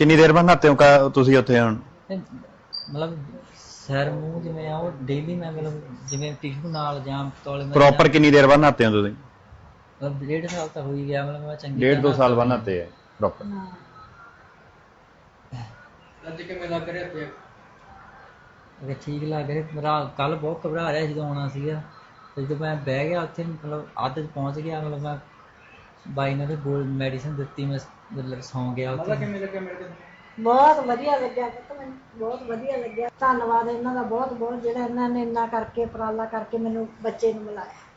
ਕਿੰਨੀ ਦੇਰ ਬਾਅਦ ਨਹਾਤੇ ਹੋ ਤੁਸੀਂ ਉੱਥੇ ਹੁਣ? ਮਤਲਬ ਸਿਰ ਮੂੰਹ ਜਿਵੇਂ ਆ ਉਹ ਡੇਲੀ ਮੈਂ ਮਤਲਬ ਜਿਵੇਂ ਟਿਸ਼ੂ ਨਾਲ ਜਾਂ ਤੋਲੇ ਮੈਂ ਪ੍ਰੋਪਰ ਕਿੰਨੀ ਦੇਰ ਬਾਅਦ ਨਹਾਤੇ ਹੋ ਤੁਸੀਂ? ਮਤਲਬ ਡੇਢ ਸਾਲ ਤਾਂ ਹੋ ਹੀ ਗਿਆ ਮਤਲਬ ਮੈਂ ਚੰਗੀ ਡੇਢ ਦੋ ਸਾਲ ਬਾਅਦ ਨਹਾਤੇ। ਹੈ। ਪ੍ਰੋਪਰ ਅੱਜ ਕਿਵੇਂ ਲੱਗ ਰਿਹਾ ਤੇ ਅਗਰ ਠੀਕ ਲੱਗ ਰਿਹਾ ਮੇਰਾ ਕੱਲ ਬਹੁਤ ਘਬਰਾ ਰਿਹਾ ਸੀ ਜਦੋਂ ਆਉਣਾ ਸੀਗਾ। ਤੇ ਜਦੋਂ ਮੈਂ ਬਹਿ ਗਿਆ ਉੱਥੇ ਮਤਲਬ ਅੱਧ 'ਚ ਪਹੁੰਚ ਗਿਆ ਮਤਲਬ ਮੈਂ ਬਾਈ ਨੇ ਗੋਲ ਮੈਡੀਸਨ ਦਿੱਤੀ ਮੈਂ ਮਤਲਬ ਸੌਂ ਗਿਆ ਉੱਥੇ। ਕਿਵੇਂ ਲੱਗਿਆ ਮੇਰੇ ਤੇ? ਬਹੁਤ ਵਧੀਆ ਲੱਗਿਆ ਪੁੱਤ ਮੈਨੂੰ ਬਹੁਤ ਵਧੀਆ ਲੱਗਿਆ। ਧੰਨਵਾਦ ਇਹਨਾਂ ਦਾ ਬਹੁਤ ਬਹੁਤ ਜਿਹੜਾ ਇਹਨਾਂ ਨੇ ਇੰਨਾ ਕਰਕੇ ਉਪਰਾਲਾ ਕਰਕੇ ਮੈਨੂੰ ਬੱਚੇ ਨੂੰ ਮਿਲਾਇਆ।